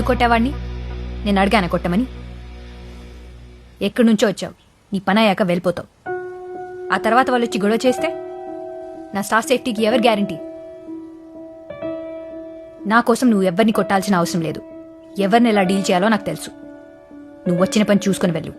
ఎందుకు కొట్టావాడిని నేను అడిగాను కొట్టమని? ఎక్కడి నుంచో వచ్చావు. నీ పని అయ్యాక వెళ్ళిపోతావు. ఆ తర్వాత వాళ్ళు వచ్చి గొడవ చేస్తే? నా స్టాఫ్ సేఫ్టీకి ఎవరు గ్యారంటీ? నా కోసం నువ్వు ఎవరిని కొట్టాల్సిన అవసరం లేదు. ఎవరిని ఎలా డీల్ చేయాలో నాకు తెలుసు. నువ్వు వచ్చిన పని చూసుకొని వెళ్ళు.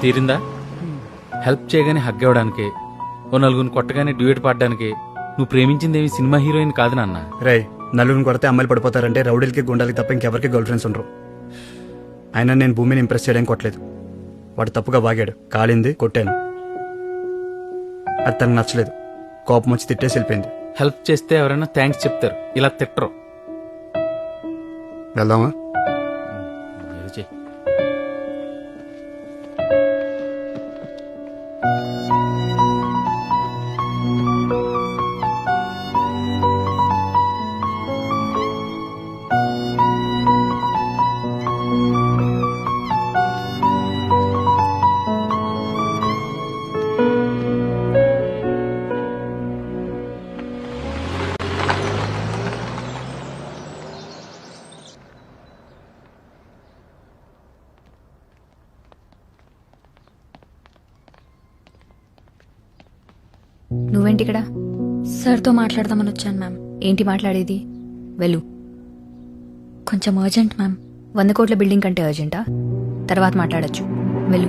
తీరిందా? హెల్ప్ చేయగానే హగ్ ఇవ్వడానికి ఓ నలుగురిని కొట్టగానే డ్యూయట్ పాడడానికి నువ్వు ప్రేమించిందేమి సినిమా హీరోయిన్ కాదు నాన్న. రే నలుగురిని కొడితే అమ్మాయిలు పడిపోతారంటే రౌడీలకి గుండాలకి తప్ప ఇంకెవరికి గర్ల్ ఫ్రెండ్స్ ఉండరు. అయినా నేను భూమిని ఇంప్రెస్ చేయడానికి కొట్టలేదు. వాడు తప్పుగా వాగాడు కాలింది కొట్టాను. అది తనకు నచ్చలేదు. కోపం వచ్చి తిట్టేసి వెళ్ళిపోయింది. హెల్ప్ చేస్తే ఎవరైనా థ్యాంక్స్ చెప్తారు. ఇలా తిట్టరు. వెళ్దామా? నువ్వేంటి ఇక్కడ సార్తో మాట్లాడదామని వచ్చాను మ్యామ్. ఏంటి మాట్లాడేది? వెళ్ళు. కొంచెం అర్జెంట్ మ్యామ్. వంద కోట్ల బిల్డింగ్ కంటే అర్జెంటా తర్వాత మాట్లాడొచ్చు. వెళ్ళు.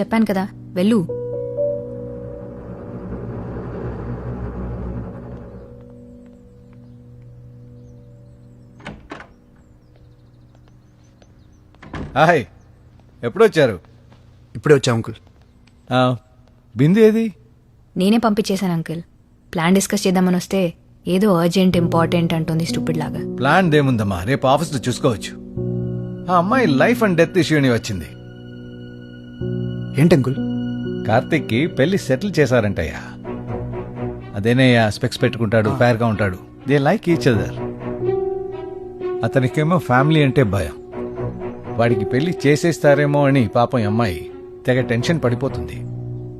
చెప్పాను కదా వెళ్ళు. హాయ్. ఎప్పుడు వచ్చారు ఇప్పుడే వచ్చా అంకుల్. ఆ, బిందు ఏది? నేనే పంపించేశాను అంకుల్. ప్లాన్ డిస్కస్ చేద్దామని వస్తే ఏదో అర్జెంట్ ఇంపార్టెంట్ అంటుంది స్టూపిడ్ లాగా. ప్లాన్ దేముందమ్మా రేపు ఆఫీస్లో చూసుకోవచ్చు. ఆ అమ్మాయి లైఫ్ అండ్ డెత్ ఇష్యూని వచ్చింది. ఏంటి అంకుల్? కార్తిక్కి పెళ్ళి సెటిల్ చేశారంటయ్యా. అదేనయ్యా స్పెక్స్ పెట్టుకుంటాడు ఫేర్గా ఉంటాడు. దే లైక్ ఈచ్ అదర్ అతనికేమో ఫ్యామిలీ అంటే భయం. వాడికి పెళ్ళి చేసేస్తారేమో అని పాపం ఈ అమ్మాయి తెగ టెన్షన్ పడిపోతుంది.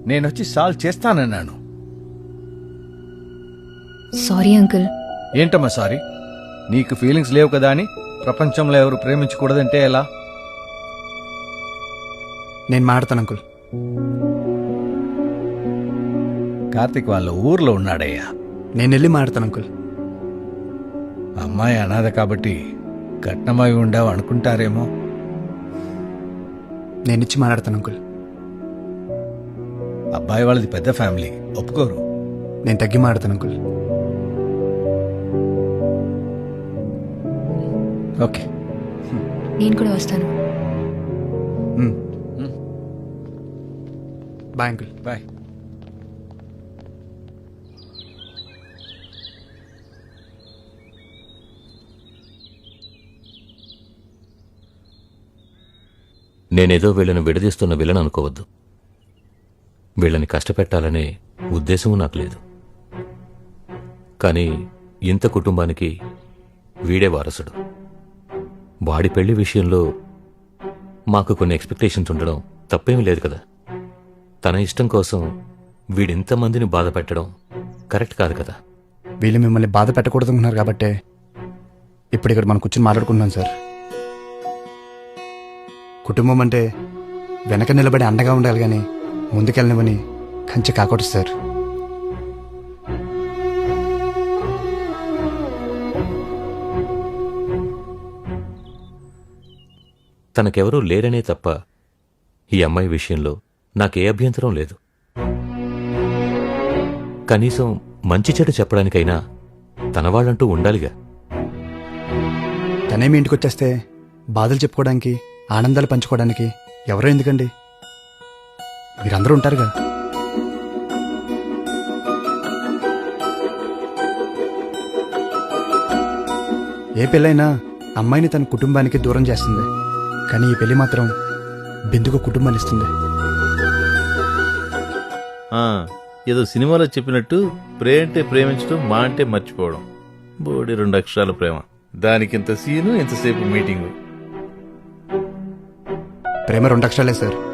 నేనొచ్చి సాల్వ్ చేస్తానన్నాను. Sorry uncle. ఏంటమ్మా సారీ? నీకు ఫీలింగ్స్ లేవు కదా అని ప్రపంచంలో ఎవరు ప్రేమించకూడదంటే ఎలా? నేను మాడతాను అంకుల్. కార్తిక్ వాళ్ళ ఊర్లో ఉన్నాడయ్యా. నేను వెళ్ళి మాడతాను అంకుల్. అమ్మాయి అనాథ కాబట్టి కట్నమై ఉండావు అనుకుంటారేమో నేను ఇచ్చి మాట్లాడతాను అంకుల్. అబ్బాయి వాళ్ళది పెద్ద ఫ్యామిలీ. ఒప్పుకోరు. నేను తగ్గి మాడతాను అంకుల్. ఓకే. నేను కూడా వస్తాను. Bye uncle. బాయ్. నేనేదో వీళ్ళని విడదీస్తున్న విలన్ అనుకోవద్దు. వీళ్ళని కష్టపెట్టాలనే ఉద్దేశము నాకు లేదు. కానీ ఇంత కుటుంబానికి వీడే వారసుడు. వాడి పెళ్ళి విషయంలో మాకు కొన్ని ఎక్స్పెక్టేషన్స్ ఉండడం తప్పేమీ లేదు కదా. తన ఇష్టం కోసం వీడింతమందిని బాధ పెట్టడం కరెక్ట్ కాదు కదా. వీళ్ళు మిమ్మల్ని బాధ పెట్టకూడదనుకున్నారు కాబట్టే ఇప్పుడు ఇక్కడ మనం కూర్చొని మాట్లాడుకుంటున్నాం సార్. కుటుంబం అంటే వెనక నిలబడి అండగా ఉండాలి కానీ ముందుకెళ్ళనివని కంచె కాకూడదు సార్. తనకెవరూ లేరనే తప్ప ఈ అమ్మాయి విషయంలో నాకే అభ్యంతరం లేదు. కనీసం మంచి చెడు చెప్పడానికైనా తన వాళ్ళంటూ ఉండాలిగా. తనేమి ఇంటికి వచ్చేస్తే బాధలు చెప్పుకోవడానికి ఆనందాలు పంచుకోవడానికి ఎవరో ఎందుకండి? మీరందరూ ఉంటారుగా. ఏ పెళ్ళైనా అమ్మాయిని తన కుటుంబానికి దూరం చేస్తుంది. కానీ ఈ పెళ్ళి మాత్రం బిందుకు కుటుంబాన్ని ఇస్తుంది. ఆ, ఏదో సినిమాలో చెప్పినట్టు ప్రే అంటే ప్రేమించడం మా అంటే మర్చిపోవడం. బోడి రెండు అక్షరాల ప్రేమ. దానికి ఇంత సీను ఇంతసేపు మీటింగు. ప్రేమ రెండు అక్షరాలే సార్.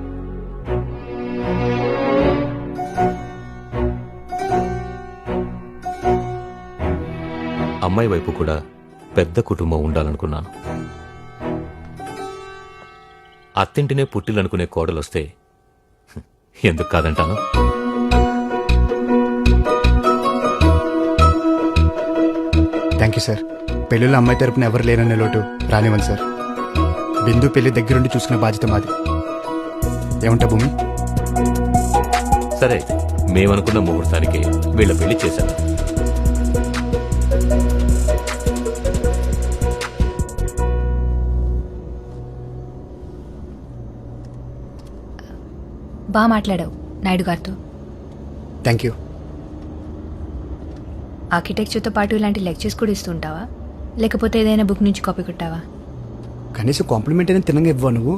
అమ్మాయి వైపు కూడా పెద్ద కుటుంబం ఉండాలనుకున్నాను. అత్తింటినే పుట్టిలనుకునే కోడలొస్తే ఎందుకు కాదంటాను? Thank you sir. పెళ్ళిలో అమ్మాయి తరపున ఎవరు లేరనే లోటు రానివ్వండి సార్. బిందు పెళ్ళి దగ్గరుండి చూసుకునే బాధ్యత మాది. ఏమంటా భూమి? సరే మేమనుకున్న ముహూర్తానికి వీళ్ళ పెళ్ళి చేశాను బాగా మాట్లాడావు నాయుడు గారితో. Thank you. ఆర్కిటెక్చర్తో పాటు ఇలాంటి లెక్చర్స్ కూడా ఇస్తుంటావా లేకపోతే ఏదైనా బుక్ నుంచి కాపీ కొట్టావా? కనీసం కాంప్లిమెంట్ అయినా తినంగా ఇవ్వవు నువ్వు.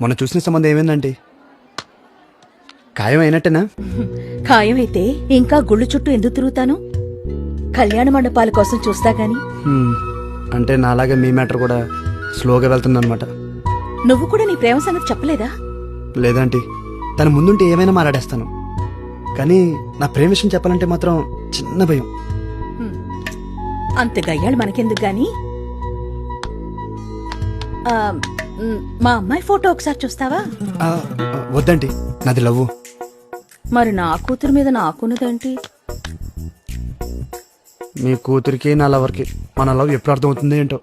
మొన్న చూసిన సంబంధం ఏమైందండి ఖాయం అయినట్టేనా? ఖాయమైతే ఇంకా గుళ్ళు చుట్టూ ఎందుకు తిరుగుతాను? కళ్యాణ మండపాల కోసం చూస్తా గాని. అంటే నాలాగే మీ మ్యాటర్ కూడా స్లోగా వెళ్తుందన్నమాట. నువ్వు కూడా నీ ప్రేమ సంగతి చెప్పలేదా? లేదంటే. తన ముందుంటే ఏమైనా మాట్లాడేస్తాను. కానీ నా ప్రేమ విషయం చెప్పాలంటే మాత్రం చిన్న భయం. అంత గయ్యాళ్ళు మనకెందుకు గాని? ఆ, మ్, మా అమ్మాయి ఫోటో ఒకసారి చూస్తావా? ఆ, వద్దండి నాది లవ్వు. మరి నా కూతురు మీద నాకున్నదేంటి మీ కూతురికి నా లవర్కి మన లవ్ ఎప్పుడు అర్థమవుతుంది ఏంటో.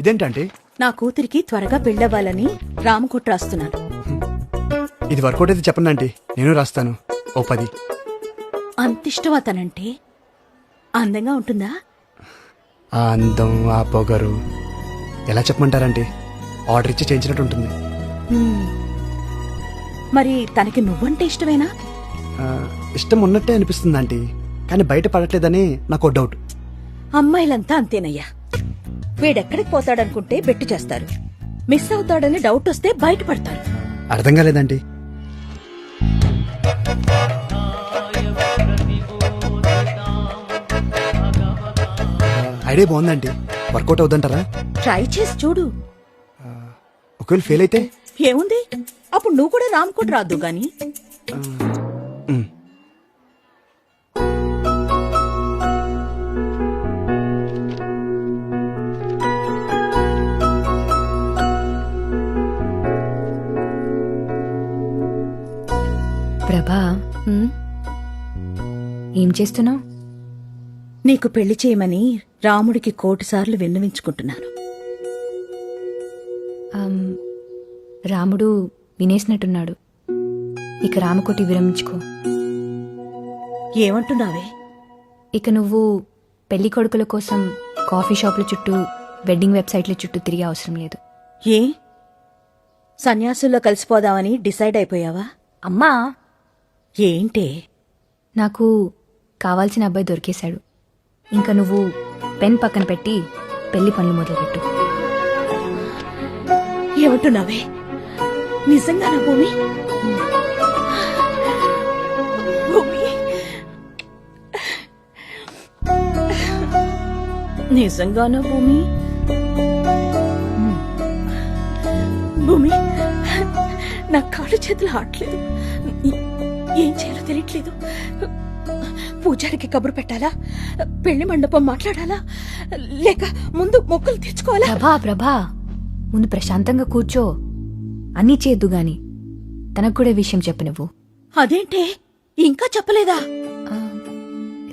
ఇదేంటంటే నా కూతురికి త్వరగా పెళ్ళవ్వాలని రామకోట రాస్తున్నాను. ఇది వర్కౌట్ అయితే చెప్పండి ఆంటీ. నేను రాస్తాను. ఓ పది. అంత ఇష్టం అతనంటే అందంగా ఉంటుందా? ఆ అందం ఆ పొగరు. ఎలా చెప్పమంటారంటే ఆర్డర్ ఇచ్చి చేయించినట్టు ఉంటుంది. మరి తనకి నువ్వంటే ఇష్టమేనా? ఇష్టం ఉన్నట్టే అనిపిస్తుంది ఆంటీ. కానీ బయట పడట్లేదని నాకు డౌట్. అమ్మాయిలంతా అంతేనయ్యా. వీడెక్కడికి పోతాడనుకుంటే బెట్టు చేస్తారు. మిస్ అవుతాడని డౌట్ వస్తే బయటపడతారు అర్థం కాలేదండి. ఐడియా బాగుందండి. వర్కౌట్ అవుతుంటారా ట్రై చేసి చూడు. ఒకవేళ ఫెయిల్ అయితే? ఏముంది? అప్పుడు నువ్వు కూడా రామ్కోట్ రాదు గాని. ప్రభా? ఏం చేస్తున్నావు? నీకు పెళ్ళి చేయమని రాముడికి కోటి సార్లు విన్నవించుకుంటున్నాను. రాముడు వినేసినట్టున్నాడు. ఇక రామకోటి విరమించుకో. ఏమంటున్నావే? ఇక నువ్వు పెళ్ళి కొడుకుల కోసం కాఫీ షాపుల చుట్టూ వెడ్డింగ్ వెబ్సైట్ల చుట్టూ తిరిగే అవసరం లేదు. ఏ? సన్యాసుల్లో కలిసిపోదామని డిసైడ్ అయిపోయావా? అమ్మా! ఏంటే? నాకు కావాల్సిన అబ్బాయి దొరికేశాడు. ఇంకా నువ్వు పెన్ పక్కన పెట్టి పెళ్ళి పనులు మొదలుపెట్టు. ఏమంటున్నావే? నిజంగానా భూమి భూమి? నిజంగానా భూమి? భూమి నా కాళ్ళు చేతులు ఆడలేదు ఏం చేయాలో తెలియట్లేదు. పూజారికి కబురు పెట్టాలా? పెళ్ళి మండపం మాట్లాడాలా? లేక ముందు మొక్కలు తెచ్చుకోవాలా ప్రభా ప్రభా ముందు ప్రశాంతంగా కూర్చో. అన్నీ చేద్దు గాని తనకు కూడా విషయం చెప్పు నువ్వు అదేంటే? ఇంకా చెప్పలేదా?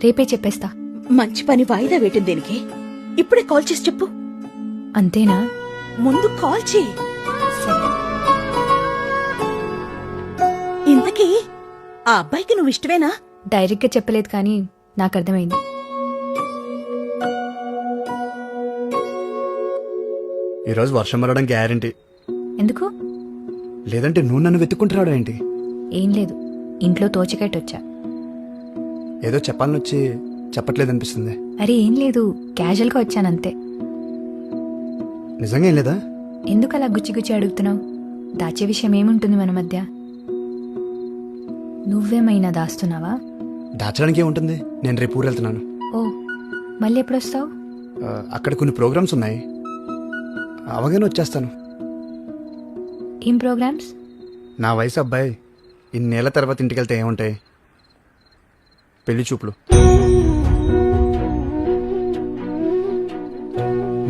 రేపే చెప్పేస్తా. మంచి పని వాయిదా వేయటం దేనికి? ఇప్పుడే కాల్ చేసి చెప్పు. అంతేనా? ముందు కాల్ చేయి. ఇంతకీ ఆ అబ్బాయికి నువ్వు ఇష్టమేనా? డైరెక్ట్గా చెప్పలేదు కానీ నాకు అర్థమైంది. ఈరోజు వర్షం పడడం గ్యారంటీ. ఎందుకు? లేదంటే నువ్వు నన్ను వెతుక్కుంటున్నాడు ఏంటి? ఏం లేదు. ఇంట్లో తోచకట్టు వచ్చా ఏదో చెప్పాలని వచ్చి చెప్పట్లేదు అనిపిస్తుంది అరే ఏం లేదు. క్యాజువల్గా వచ్చానంతే. నిజంగా ఏం లేదా? ఎందుకు అలా గుచ్చి గుచ్చి అడుగుతున్నావు? దాచే విషయం ఏముంటుంది మన మధ్య? నువ్వేమైనా దాస్తున్నావా? దాచడానికి ఏముంటుంది? నేను రేపు ఊరు వెళ్తున్నాను ఓ మళ్ళీ ఎప్పుడు వస్తావు అక్కడ కొన్ని ప్రోగ్రామ్స్ ఉన్నాయి. అవగానే వచ్చేస్తాను. ఏం ప్రోగ్రామ్స్? నా వయసు అబ్బాయి ఇన్నేళ్ళ తర్వాత ఇంటికి వెళ్తే ఏముంటాయి? పెళ్ళి చూపులు.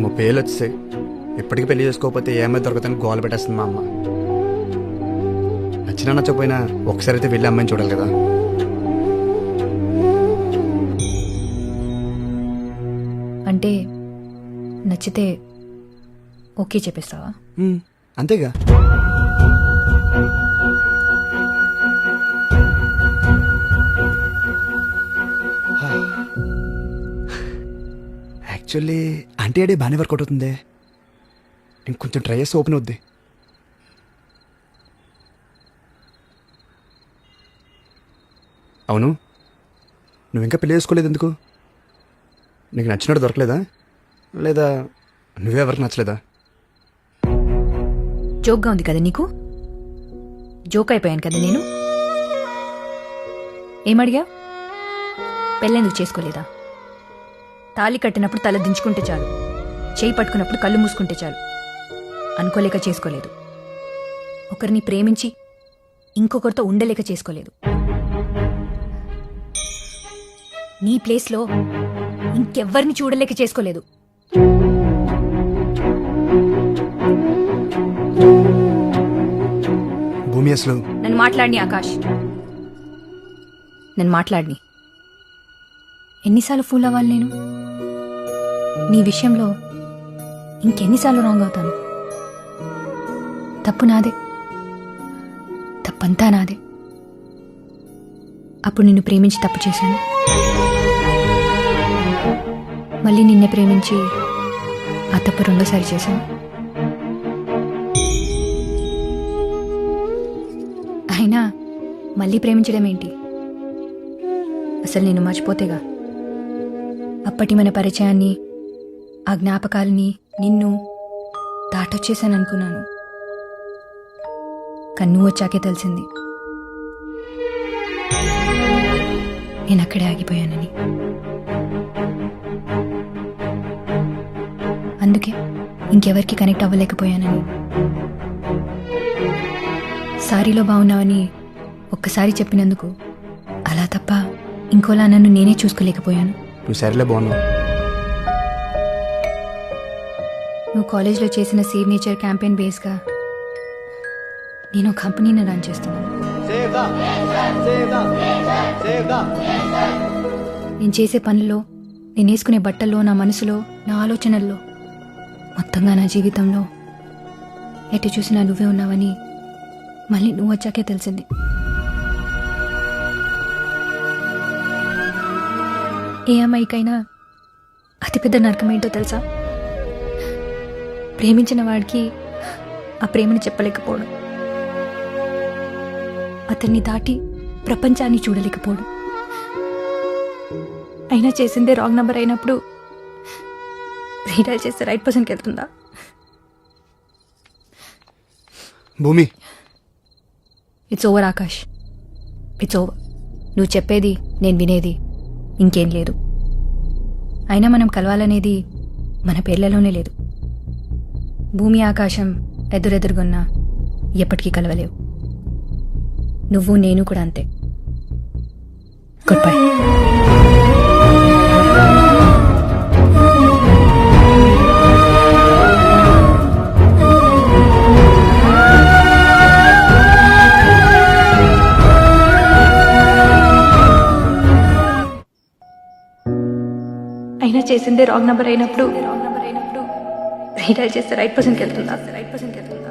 ముప్పై ఏళ్ళు వచ్చాయి ఇప్పటికి పెళ్ళి చేసుకోకపోతే ఏమైనా దొరకదని గోల పెట్టేస్తుంది మా అమ్మ. నచ్చినా నచ్చకపోయినా ఒకసారి అయితే వెళ్ళి అమ్మాయిని చూడాలి కదా. అంటే నచ్చితే ఓకే చెప్పేస్తావా? ఉమ్, అంతేగా. యాక్చువల్లీ అంటే అడే బాగానే వర్కౌట్ అవుతుంది. ఇంకొంచెం ట్రై చేస్తే ఓపెన్ అవుద్ది. అవును. నువ్వు ఇంకా పెళ్ళి చేసుకోలేదు ఎందుకు? నీకు నచ్చినట్టు దొరకలేదా? లేదా నువ్వే ఎవరికి నచ్చలేదా? జోక్గా ఉంది కదా నీకు? జోక్ అయిపోయాను కదా నేను? ఏమడిగా పెళ్ళెందుకు చేసుకోలేదా? తాళి కట్టినప్పుడు తల దించుకుంటే చాలు. చేయి పట్టుకున్నప్పుడు కళ్ళు మూసుకుంటే చాలు. అనుకోలేక చేసుకోలేదు. ఒకరిని ప్రేమించి ఇంకొకరితో ఉండలేక చేసుకోలేదు. నీ ప్లేస్లో ఇంకెవ్వరిని చూడలేక చేసుకోలేదు. భూమి అసలు నన్ను మాట్లాడిని ఆకాష్. నన్ను మాట్లాడిని ఎన్నిసార్లు ఫూల్ అవ్వాలి నేను? నీ విషయంలో ఇంకెన్నిసార్లు రాంగ్ అవుతాను. తప్పు నాదే. తప్పంతా నాదే. అప్పుడు నిన్ను ప్రేమించి తప్పు చేశాను. మళ్ళీ నిన్నే ప్రేమించి ఆ తప్పు రెండోసారి చేశాను. అయినా మళ్ళీ ప్రేమించడం ఏంటి? అసలు నేను మర్చిపోతేగా. అప్పటి మన పరిచయాన్ని ఆ జ్ఞాపకాలని నిన్ను దాటొచ్చేసాను అనుకున్నాను కన్ను వచ్చాకే తెలిసింది. నేను అక్కడే ఆగిపోయానని. అందుకే ఇంకెవరికి కనెక్ట్ అవ్వలేకపోయానని. సారీలో బాగున్నావని ఒక్కసారి చెప్పినందుకు అలా తప్ప ఇంకోలా నన్ను నేనే చూసుకోలేకపోయాను. నువ్వు సరేలే బాగున్నావు. కాలేజ్లో చేసిన సేవ్ నేచర్ క్యాంపెయిన్ బేస్గా నేను కంపెనీని రన్ చేస్తున్నాను. నేను చేసే పనుల్లో నేను వేసుకునే బట్టల్లో నా మనసులో నా ఆలోచనల్లో మొత్తంగా నా జీవితంలో ఎటు చూసినా నువ్వే ఉన్నావని మళ్ళీ నువ్వు వచ్చాకే తెలిసింది. ఏ అమ్మాయికైనా అతిపెద్ద నరకం ఏంటో తెలుసా? ప్రేమించిన వాడికి ఆ ప్రేమని చెప్పలేకపోవడం. అతన్ని దాటి ప్రపంచాన్ని చూడలేకపోవడం. అయినా చేసిందే రాంగ్ నంబర్ అయినప్పుడు రీడైల్ చేస్తే రైట్ పర్సన్కి వెళ్తుందా? Bhumi. It's over Akash. It's over నువ్వు చెప్పేది నేను వినేది ఇంకేం లేదు. అయినా మనం కలవాలనేది మన పేర్లలోనే లేదు. భూమి ఆకాశం ఎదురెదురుగున్నా ఎప్పటికీ కలవలేవు. నువ్వు నేను కూడా అంతే. గుడ్ బై అయినా చేసిందే రాంగ్ నెంబర్ అయినప్పుడు డైల్ చేస్తే రైట్ పర్సన్కి వెళ్తుందా రైట్ పర్సన్కి వెళ్తుందా.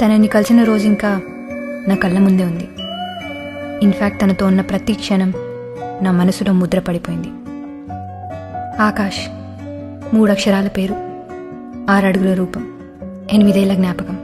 తనని కలిసిన రోజు ఇంకా నా కళ్ళ ముందే ఉంది. ఇన్ఫ్యాక్ట్ తనతో ఉన్న ప్రతి క్షణం నా మనసులో ముద్ర పడిపోయింది. ఆకాష్ మూడు అక్షరాల పేరు ఆరు అడుగుల రూపం ఎనిమిదేళ్ళ జ్ఞాపకం.